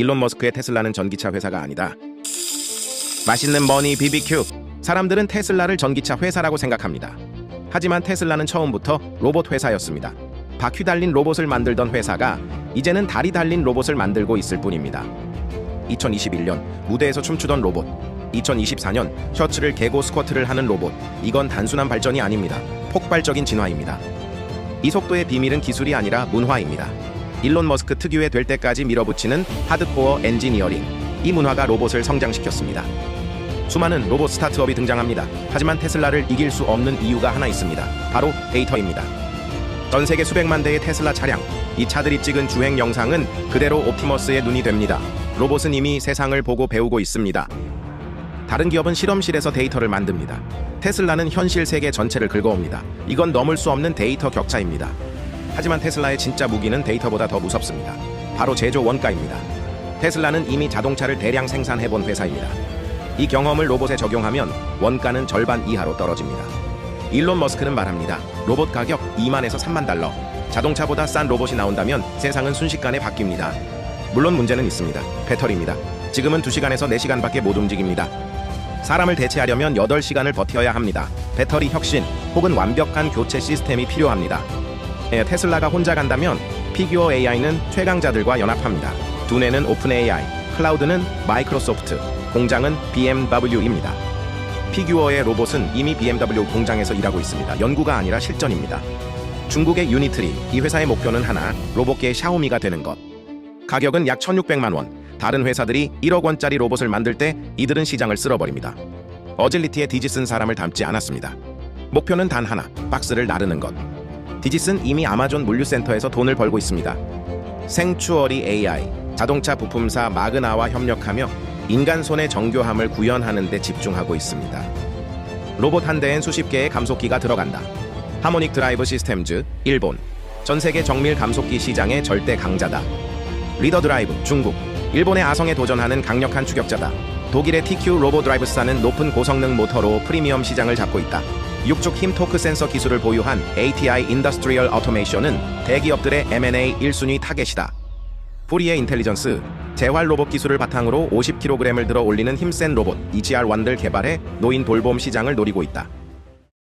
일론 머스크의 테슬라는 전기차 회사가 아니다. 맛있는 머니 BBQ. 사람들은 테슬라를 전기차 회사라고 생각합니다. 하지만 테슬라는 처음부터 로봇 회사였습니다. 바퀴 달린 로봇을 만들던 회사가 이제는 다리 달린 로봇을 만들고 있을 뿐입니다. 2021년 무대에서 춤추던 로봇, 2024년 셔츠를 개고 스쿼트를 하는 로봇. 이건 단순한 발전이 아닙니다. 폭발적인 진화입니다. 이 속도의 비밀은 기술이 아니라 문화입니다. 일론 머스크 특유의 될 때까지 밀어붙이는 하드코어 엔지니어링. 이 문화가 로봇을 성장시켰습니다. 수많은 로봇 스타트업이 등장합니다. 하지만 테슬라를 이길 수 없는 이유가 하나 있습니다. 바로 데이터입니다. 전 세계 수백만 대의 테슬라 차량, 이 차들이 찍은 주행 영상은 그대로 옵티머스의 눈이 됩니다. 로봇은 이미 세상을 보고 배우고 있습니다. 다른 기업은 실험실에서 데이터를 만듭니다. 테슬라는 현실 세계 전체를 긁어옵니다. 이건 넘을 수 없는 데이터 격차입니다. 하지만 테슬라의 진짜 무기는 데이터보다 더 무섭습니다. 바로 제조 원가입니다. 테슬라는 이미 자동차를 대량 생산해본 회사입니다. 이 경험을 로봇에 적용하면 원가는 절반 이하로 떨어집니다. 일론 머스크는 말합니다. 로봇 가격 2만에서 3만 달러. 자동차보다 싼 로봇이 나온다면 세상은 순식간에 바뀝니다. 물론 문제는 있습니다. 배터리입니다. 지금은 2시간에서 4시간밖에 못 움직입니다. 사람을 대체하려면 8시간을 버텨야 합니다. 배터리 혁신 혹은 완벽한 교체 시스템이 필요합니다. 예, 테슬라가 혼자 간다면 피규어 AI는 최강자들과 연합합니다. 두뇌는 오픈 AI, 클라우드는 마이크로소프트, 공장은 BMW입니다. 피규어의 로봇은 이미 BMW 공장에서 일하고 있습니다. 연구가 아니라 실전입니다. 중국의 유니트리, 이 회사의 목표는 하나, 로봇계의 샤오미가 되는 것. 가격은 약 1,600만 원. 다른 회사들이 1억 원짜리 로봇을 만들 때 이들은 시장을 쓸어버립니다. 어질리티에 디지슨 사람을 닮지 않았습니다. 목표는 단 하나, 박스를 나르는 것. 디지슨 이미 아마존 물류센터에서 돈을 벌고 있습니다. 생추어리 AI, 자동차 부품사 마그나와 협력하며 인간 손의 정교함을 구현하는 데 집중하고 있습니다. 로봇 한 대엔 수십 개의 감속기가 들어간다. 하모닉 드라이브 시스템즈, 일본. 전 세계 정밀 감속기 시장의 절대 강자다. 리더 드라이브, 중국. 일본의 아성에 도전하는 강력한 추격자다. 독일의 TQ 로보 드라이브사는 높은 고성능 모터로 프리미엄 시장을 잡고 있다. 육축 힘 토크 센서 기술을 보유한 ATI 인더스트리얼 오토메이션은 대기업들의 M&A 1순위 타겟이다. 뿌리의 인텔리전스, 재활 로봇 기술을 바탕으로 50kg을 들어 올리는 힘센 로봇 EGR1들 개발해 노인 돌봄 시장을 노리고 있다.